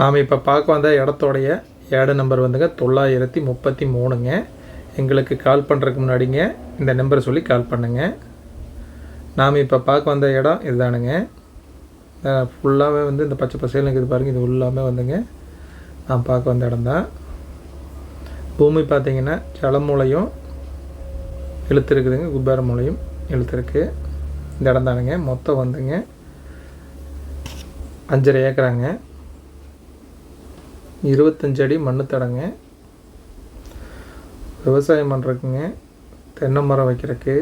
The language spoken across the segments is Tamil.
நாம் இப்போ பார்க்க வந்த இடத்தோடைய ஏடு நம்பர் வந்துங்க தொள்ளாயிரத்தி முப்பத்தி மூணுங்க. எங்களுக்கு கால் பண்ணுறதுக்கு முன்னாடிங்க இந்த நம்பரை சொல்லி கால் பண்ணுங்க. நாம் இப்போ பார்க்க வந்த இடம் இதுதானுங்க. ஃபுல்லாகவே வந்து இந்த பச்சை பசேல் இருக்குது பாருங்கள் இது எல்லாமே வந்துங்க. நான் பார்க்க வந்த இடம் தான் பூமி பார்த்தீங்கன்னா ஜலமூலையும் இழுத்துருக்குதுங்க குபேர மூலையும் இழுத்துருக்கு. இந்த இடம் தானுங்க மொத்தம் வந்துங்க. அஞ்சரை ஏக்கராங்க. இருபத்தஞ்சு அடி மண்ணு தடங்க விவசாயம் பண்ணுறதுக்குங்க தென்னை மரம் வைக்கிறதுக்கு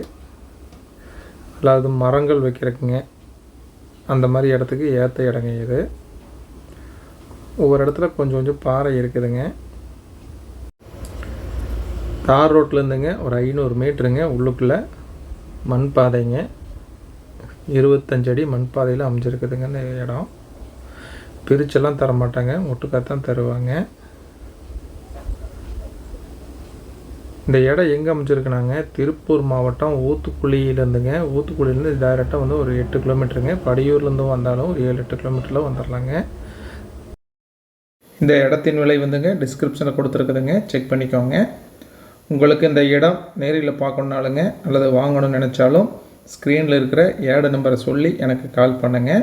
அதாவது மரங்கள் வைக்கிறதுக்குங்க அந்த மாதிரி இடத்துக்கு ஏற்ற இடங்க இது. ஒவ்வொரு இடத்துல கொஞ்சம் கொஞ்சம் பாறை இருக்குதுங்க. தார் ரோட்லேருந்துங்க ஒரு ஐநூறு மீட்டருங்க உள்ளுக்குள்ளே மண் பாதைங்க இருபத்தஞ்சடி அடி மண் பாதையில் அமைஞ்சிருக்குதுங்க இந்த இடம். பிரிச்செல்லாம் தர மாட்டாங்க ஒட்டுக்காக தான் தருவாங்க. இந்த இடம் எங்கே அமைச்சிருக்குனாங்க திருப்பூர் மாவட்டம் ஊத்துக்குழியிலேருந்துங்க. ஊத்துக்குழியிலேருந்து டைரெக்டாக வந்து ஒரு எட்டு கிலோமீட்டருங்க படியூர்லேருந்தும் வந்தாலும் ஒரு ஏழு எட்டு கிலோமீட்டரில் வந்துடலாங்க இந்த இடத்தின் விலை வந்துங்க டிஸ்கிரிப்ஷனில் கொடுத்துருக்குதுங்க. செக் பண்ணிக்கோங்க. உங்களுக்கு இந்த இடம் நேரில் பார்க்கணுனாலுங்க அல்லது வாங்கணும்னு நினச்சாலும் ஸ்க்ரீனில் இருக்கிற ஏட நம்பரை சொல்லி எனக்கு கால் பண்ணுங்கள்